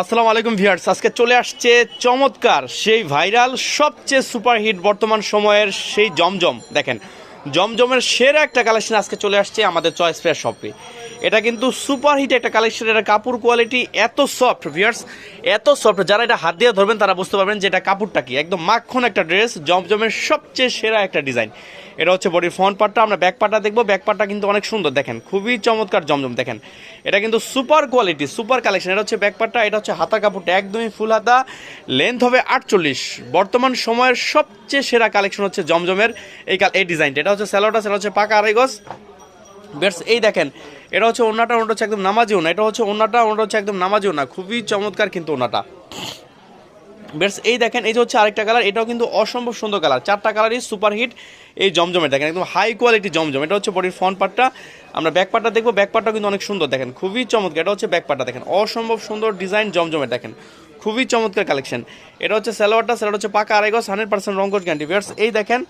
আসসালামু আলাইকুম ভিয়ার্স আজকে চলে আসছে চমৎকার, সেই ভাইরাল সবচেয়ে সুপারহিট বর্তমান সময়ের সেই জমজম। দেখেন জমজমের সেরা একটা কালেকশন আজকে চলে আসছে আমাদের চয়েস ফেয়ার শপে এটা কিন্তু সুপারহিট একটা কালেকশন এটা কাপড় কোয়ালিটি এত সফট ভিয়ার্স এত সফট যারা এটা হাত দিয়ে ধরবেন, তারা বুঝতে পারবেন যে এটা কাপড়টা কি। একদম মাখন একটা ড্রেস জমজমের সবচেয়ে সেরা একটা ডিজাইন এটা হচ্ছে বডির ফ্রন্ট পার্টটা আমরা ব্যাক পার্টটা দেখব। ব্যাক পার্টটা কিন্তু অনেক সুন্দর, দেখেন। খুবই চমৎকার জমজম, দেখেন। এটা কিন্তু সুপার কোয়ালিটি সুপার কালেকশন এটা হচ্ছে ব্যাক পার্টটা এটা হচ্ছে হাতা কাপড়টা, একদমই ফুল হাতা। লেন্থ হবে আটচল্লিশ। বর্তমান সময়ের সবচেয়ে সেরা কালেকশন হচ্ছে জমজমের এই এই ডিজাইনটা এটা হচ্ছে স্যালোটা সেটা হচ্ছে পাকা আড়াই গজ। বেটস এই দেখেন, এটা হচ্ছে ওনাটা ওনাটা হচ্ছে একদম নামাজিও না, এটা হচ্ছে ওনাটা ওনাটা হচ্ছে একদম নামাজিও না, খুবই চমৎকার কিন্তু ওনাটা বেটস এই দেখেন, এই যে হচ্ছে আরেকটা কালার, এটাও কিন্তু অসম্ভব সুন্দর কালার, চারটা কালারই সুপার হিট এই জমজমে দেখেন, একদম হাই কোয়ালিটি জমজম, এটা হচ্ছে বডির ফ্রন্ট পার্টটা আমরা ব্যাক পার্টটা দেখব ব্যাক পার্টটা কিন্তু অনেক সুন্দর দেখেন, খুবই চমৎকার, এটা হচ্ছে ব্যাক পার্টটা দেখেন, অসম্ভব সুন্দর ডিজাইন জমজমের দেখেন, খুবই চমৎকার কালেকশন এটা হচ্ছে স্যালোয়ারটা স্যালোয়ার হচ্ছে পাকা আড়াই গজ হান্ড্রেড পার্সেন্ট রঙ্গজ গ্যান্টি বেটস এই দেখেন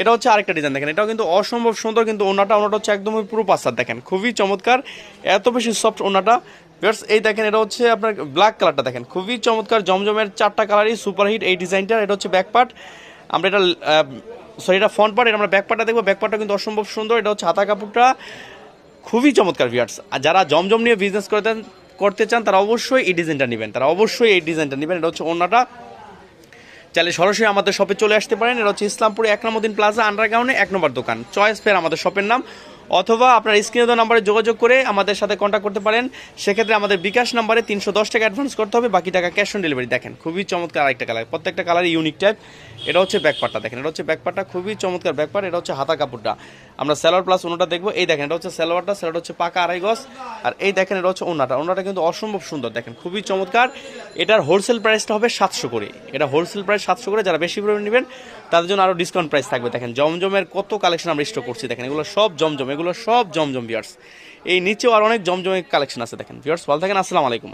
এটা হচ্ছে আরেকটা ডিজাইন দেখেন। এটাও কিন্তু অসম্ভব সুন্দর, কিন্তু ওনাটা ওনাটা হচ্ছে একদমই পুরো পাসার দেখেন। খুবই চমৎকার, এত বেশি সফট ওনাটা বেটস এই দেখেন, এটা হচ্ছে আপনার ব্ল্যাক কালারটা দেখেন। খুবই চমৎকার, জমজমের চারটা কালারই সুপারহিট এই ডিজাইনটা এটা হচ্ছে ব্যাক পার্ট আমরা এটা সরি এটা ফ্রন্ট পার্ট এটা আমরা ব্যাক পার্টটা দেখব। ব্যাক পার্টটা কিন্তু অসম্ভব সুন্দর, এটা হচ্ছে হাতা কাপড়টা। খুবই চমৎকার ভিয়ার্স আর যারা জমজম নিয়ে বিজনেস করতে করতে চান, তারা অবশ্যই এই ডিজাইনটা নেবেন। তারা অবশ্যই এই ডিজাইনটা নেবেন। এটা হচ্ছে ওনাটা চাইলে সরাসরি আমাদের শপে চলে আসতে পারেন। এটা হচ্ছে ইসলামপুরে এক নম্বর প্লাজা আন্ডারগ্রাউন্ডে এক নম্বর দোকান। চয়েস ফের আমাদের শপের নাম। অথবা আপনার স্ক্রিনে দেওয়া নাম্বারে যোগাযোগ করে আমাদের সাথে কন্ট্যাক্ট করতে পারেন। সেক্ষেত্রে আমাদের বিকাশ নাম্বারে তিনশো দশ টাকা অ্যাডভান্স করতে হবে, বাকি টাকা ক্যাশ অন ডেলিভারি দেখেন, খুবই চমৎকার আরেকটা কালার প্রত্যেকটা কালারই ইউনিক টাইপ এটা হচ্ছে ব্যাকপারটা দেখেন, এটা হচ্ছে ব্যাকপারটা খুবই চমৎকার ব্যাকপার এটা হচ্ছে হাতা কাপড়টা। আমরা স্যালোয়ার প্লাস ওনাটা দেখব। এই দেখেন, এটা হচ্ছে স্যালোয়ারটা স্যালোয়ার হচ্ছে পাকা আড়াই গজ। আর এই দেখেন, এটা হচ্ছে ওনাটা ওনাটা কিন্তু অসম্ভব সুন্দর, দেখেন, খুবই চমৎকার। এটার হোলসেল প্রাইসটা হবে সাতশো করে। এটা হোলসেল প্রাইস সাতশো করে, যারা বেশি পরিমাণে নেবেন, তাদের জন্য আরও ডিসকাউন্ট প্রাইস থাকবে। দেখেন, জমজমের কত কালেকশন আমরা স্টক করছি। দেখেন, এগুলো সব জমজম, এগুলো সব জমজম বিয়ার্স এই নিচেও আর অনেক জমজমের কালেকশন আছে, দেখেন বিয়ার্স ভালো থাকেন, আসসালামু আলাইকুম।